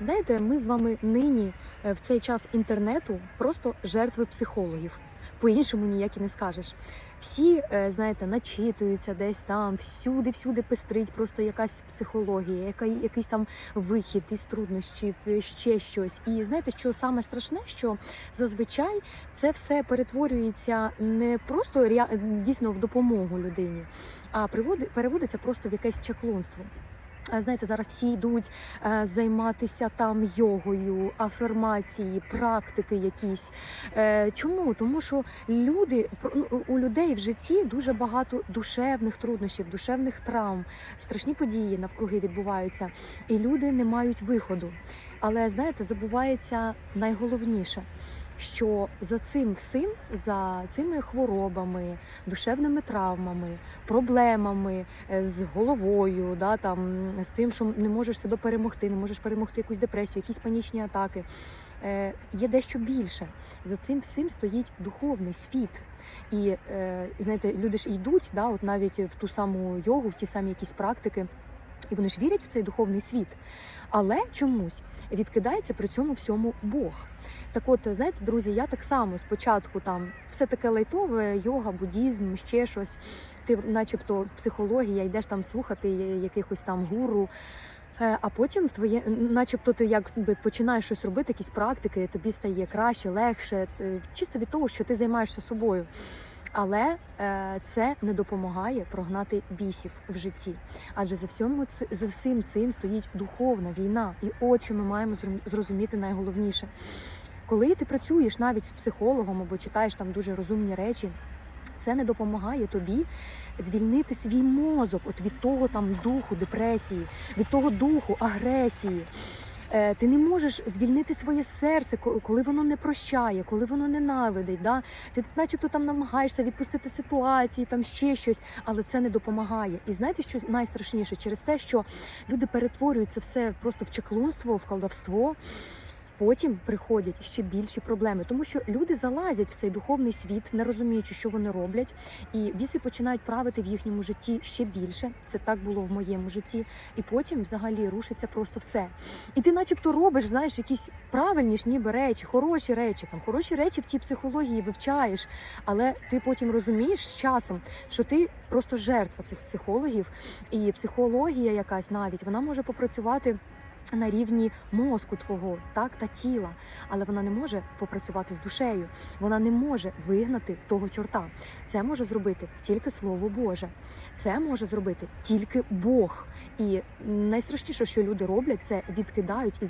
Знаєте, ми з вами нині е, в цей час інтернету просто жертви психологів. По-іншому ніяк і не скажеш. Всі, е, знаєте, начитуються десь там, всюди, всюди пестрить просто якась психологія, яка, якийсь там вихід із труднощів, е, ще щось. І знаєте, що саме страшне, що зазвичай це все перетворюється не просто дійсно в допомогу людині, а переводиться просто в якесь чаклунство. Знаєте, зараз всі йдуть е, займатися там йогою, афірмації, практики якісь. Е, чому? Тому що люди ну, у людей в житті дуже багато душевних труднощів, душевних травм, страшні події навкруги відбуваються, і люди не мають виходу. Але знаєте, забувається найголовніше. Що за цим всім, за цими хворобами, душевними травмами, проблемами е, з головою, да, там, з тим, що не можеш себе перемогти, не можеш перемогти якусь депресію, якісь панічні атаки. Е, Є дещо більше. За цим всім стоїть духовний світ. І е, знаєте, люди ж йдуть, да, от навіть в ту саму йогу, в ті самі якісь практики. І вони ж вірять в цей духовний світ, але чомусь відкидається при цьому всьому Бог. Так от, знаєте, друзі, я так само спочатку там все таке лайтове, йога, буддізм, ще щось. Ти, начебто, психологія, йдеш там слухати якихось там гуру. Е, А потім в твоє, начебто, ти якби починаєш щось робити, якісь практики, тобі стає краще, легше, е, чисто від того, що ти займаєшся собою. Але е, це не допомагає прогнати бісів в житті. Адже за всьому за всім цим стоїть духовна війна, і що ми маємо зрозум- зрозуміти найголовніше. Коли ти працюєш навіть з психологом або читаєш там дуже розумні речі, це не допомагає тобі звільнити свій мозок от від того там духу депресії, від того духу агресії. Е, Ти не можеш звільнити своє серце, коли воно не прощає, коли воно ненавидить. Да? Ти начебто там намагаєшся відпустити ситуації, там ще щось, але це не допомагає. І знаєте, що найстрашніше через те, що люди перетворюють це все просто в чаклунство, в колдовство. Потім приходять ще більші проблеми, тому що люди залазять в цей духовний світ, не розуміючи, що вони роблять, і біси починають правити в їхньому житті ще більше. Це так було в моєму житті. І потім взагалі рушиться просто все. І ти, начебто, робиш, знаєш, якісь правильні ж ніби речі, хороші речі, там хороші речі в цій психології вивчаєш, але ти потім розумієш з часом, що ти просто жертва цих психологів, і психологія якась навіть вона може попрацювати. На рівні мозку твого, так та тіла, але вона не може попрацювати з душею. Вона не може вигнати того чорта. Це може зробити тільки Слово Боже. Це може зробити тільки Бог. І найстрашніше, що люди роблять, це відкидають і